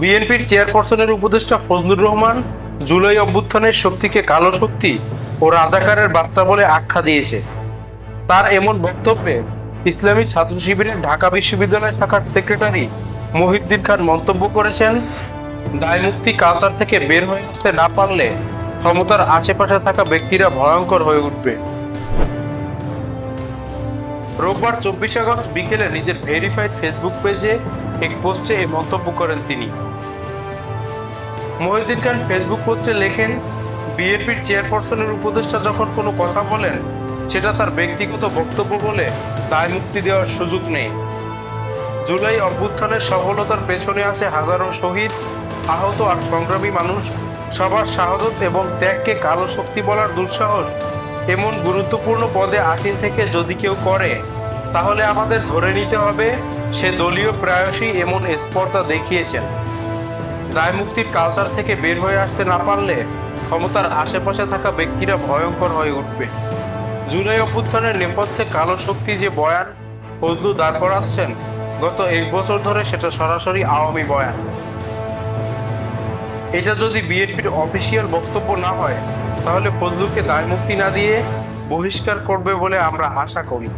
বিএনপির চেয়ারপারসনের উপদেষ্টা ফজলুর রহমান জুলাই অভ্যুত্থানের শক্তিকে কালো শক্তি ও রাজাকারের বার্তা বলে আখ্যা দিয়েছে। তার এমন বক্তব্যে ইসলামী ছাত্র শিবিরের ঢাকা বিশ্ববিদ্যালয় শাখার সেক্রেটারি মহিউদ্দিন খান মন্তব্য করেছেন, দায়মুক্তি কালচার থেকে বের হয়ে আসতে না পারলে ক্ষমতার আশেপাশে থাকা ব্যক্তিরা ভয়ঙ্কর হয়ে উঠবে। রোববার চব্বিশ আগস্ট বিকেলে নিজের ভেরিফাইড ফেসবুক পেজে এক পোস্টে এই মন্তব্য করেন তিনি। মহিউদ্দিন খান ফেসবুক পোস্টে লেখেন, বিএনপির চেয়ারপারসনের উপদেষ্টা যখন কোনো কথা বলেন, সেটা তার ব্যক্তিগত বক্তব্য বলে দায় মুক্তি দেওয়ার সুযোগ নেই। জুলাই অভ্যুত্থানের সফলতার পেছনে আছে হাজারো শহীদ, আহত আর সংগ্রামী মানুষ। সবার শাহাদত এবং ত্যাগকে কালো শক্তি বলার দুঃসাহস এমন গুরুত্বপূর্ণ পদে আসীন থেকে যদি কেউ করে, তাহলে আমাদের ধরে নিতে হবে সে দলীয় প্রায়শই এমন স্পর্ধা দেখিয়েছেন। দায় মুক্তির কালচার থেকে বের হয়ে আসতে না পারলে ক্ষমতার আশেপাশে থাকা ব্যক্তিরা ভয়ঙ্কর হয়ে উঠবে। জুলাই অভ্যুত্থানের নেপথ্যে কালো শক্তি যে বয়ান ফজলু দাঁড় করাচ্ছেন, গত এক বছর ধরে সেটা সরাসরি আওয়ামী বয়ান। এটা যদি বিএনপির অফিসিয়াল বক্তব্য না হয় তাহলে ফজলুকে দায় মুক্তি না দিয়ে বহিষ্কার করবে বলে আমরা আশা করি।